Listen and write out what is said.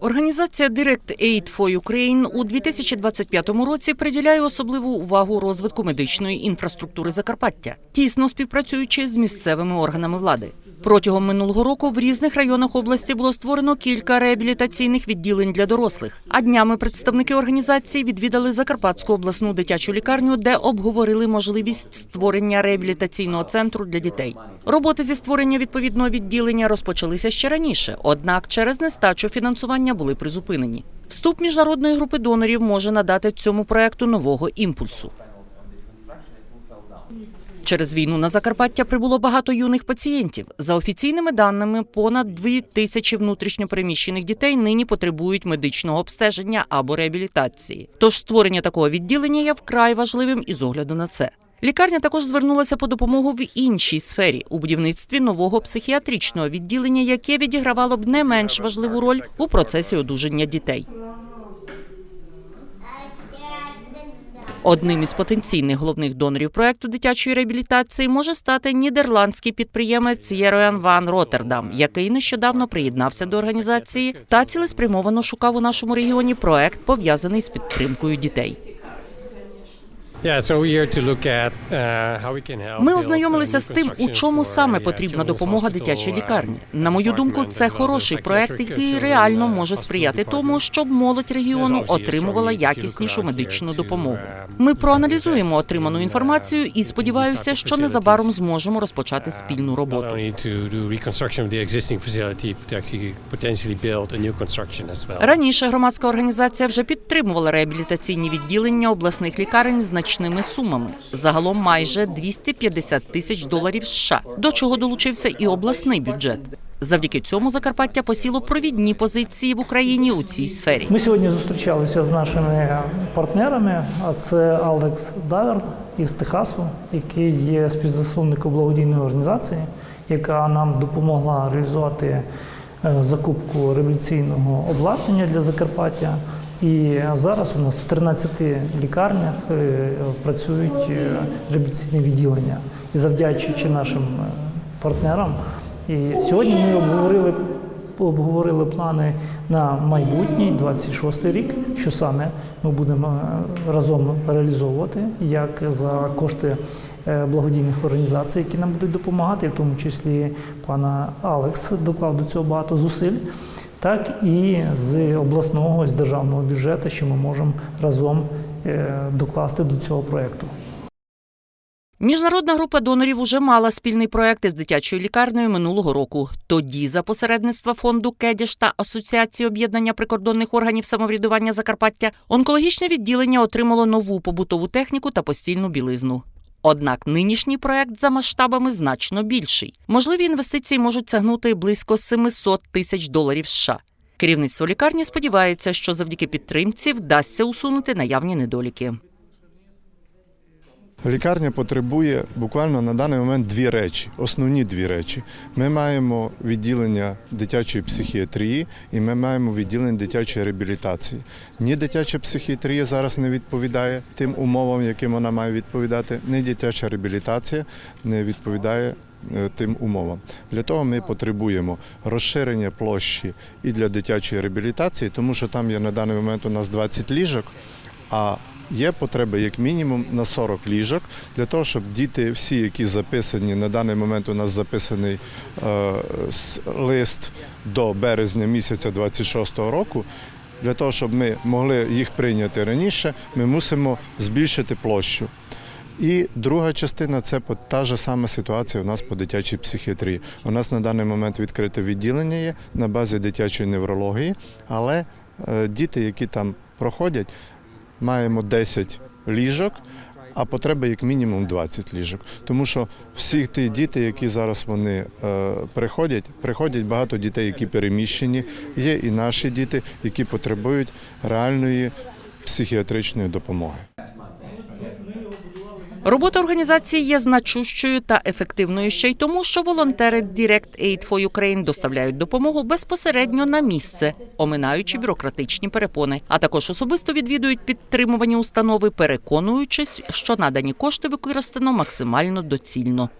Організація Direct Aid for Ukraine у 2025 році приділяє особливу увагу розвитку медичної інфраструктури Закарпаття, тісно співпрацюючи з місцевими органами влади. Протягом минулого року в різних районах області було створено кілька реабілітаційних відділень для дорослих. А днями представники організації відвідали Закарпатську обласну дитячу лікарню, де обговорили можливість створення реабілітаційного центру для дітей. Роботи зі створення відповідного відділення розпочалися ще раніше, однак через нестачу фінансування були призупинені. Вступ міжнародної групи донорів може надати цьому проекту нового імпульсу. Через війну на Закарпаття прибуло багато юних пацієнтів. За офіційними даними, понад дві тисячі внутрішньопереміщених дітей нині потребують медичного обстеження або реабілітації. Тож створення такого відділення є вкрай важливим із огляду на це. Лікарня також звернулася по допомогу в іншій сфері у будівництві нового психіатричного відділення, яке відігравало б не менш важливу роль у процесі одужання дітей. Одним із потенційних головних донорів проекту дитячої реабілітації може стати нідерландський підприємець Єроян Ван Роттердам, який нещодавно приєднався до організації та цілеспрямовано шукав у нашому регіоні проект пов'язаний з підтримкою дітей. Ми ознайомилися з тим, у чому саме потрібна допомога дитячій лікарні. На мою думку, це хороший проект, який реально може сприяти тому, щоб молодь регіону отримувала якіснішу медичну допомогу. Ми проаналізуємо отриману інформацію і сподіваюся, що незабаром зможемо розпочати спільну роботу. Раніше громадська організація вже підтримувала реабілітаційні відділення обласних лікарень значними сумами. Загалом майже 250 тисяч доларів США, до чого долучився і обласний бюджет. Завдяки цьому Закарпаття посіло провідні позиції в Україні у цій сфері. Ми сьогодні зустрічалися з нашими партнерами, а це Алекс Даверт із Техасу, який є співзасновником благодійної організації, яка нам допомогла реалізувати е, закупку реабілітаційного обладнання для Закарпаття. І зараз у нас в 13 лікарнях е, працюють е, реабілітаційні відділення. І завдячуючи нашим е, партнерам, і сьогодні ми обговорили обговорили плани на майбутній 26 рік, що саме ми будемо разом реалізовувати, як за кошти благодійних організацій, які нам будуть допомагати, в тому числі пана Алекс доклав до цього багато зусиль. Так і з обласного з державного бюджету, що ми можемо разом е, докласти до цього проєкту. Міжнародна група донорів уже мала спільний проект із дитячою лікарнею минулого року. Тоді, за посередництва фонду Кедіш та Асоціації об'єднання прикордонних органів самоврядування Закарпаття, онкологічне відділення отримало нову побутову техніку та постільну білизну. Однак нинішній проект за масштабами значно більший. Можливі інвестиції можуть сягнути близько 700 тисяч доларів США. Керівництво лікарні сподівається, що завдяки підтримці вдасться усунути наявні недоліки. Лікарня потребує буквально на даний момент дві речі, основні дві речі. Ми маємо відділення дитячої психіатрії і ми маємо відділення дитячої реабілітації. Ні дитяча психіатрія зараз не відповідає тим умовам, яким вона має відповідати, ні дитяча реабілітація не відповідає е, тим умовам. Для того ми потребуємо розширення площі і для дитячої реабілітації, тому що там є на даний момент у нас 20 ліжок. А Є потреба як мінімум на 40 ліжок для того, щоб діти, всі, які записані на даний момент, у нас записаний е, лист до березня місяця 26-го року. Для того, щоб ми могли їх прийняти раніше, ми мусимо збільшити площу. І друга частина це та ж сама ситуація у нас по дитячій психіатрії. У нас на даний момент відкрите відділення є на базі дитячої неврології, але е, діти, які там проходять, маємо 10 ліжок, а потреба як мінімум 20 ліжок. Тому що всі ті діти, які зараз вони е, приходять, приходять багато дітей, які переміщені. Є і наші діти, які потребують реальної психіатричної допомоги. Робота організації є значущою та ефективною ще й тому, що волонтери Direct Aid for Ukraine доставляють допомогу безпосередньо на місце, оминаючи бюрократичні перепони, а також особисто відвідують підтримувані установи, переконуючись, що надані кошти використано максимально доцільно.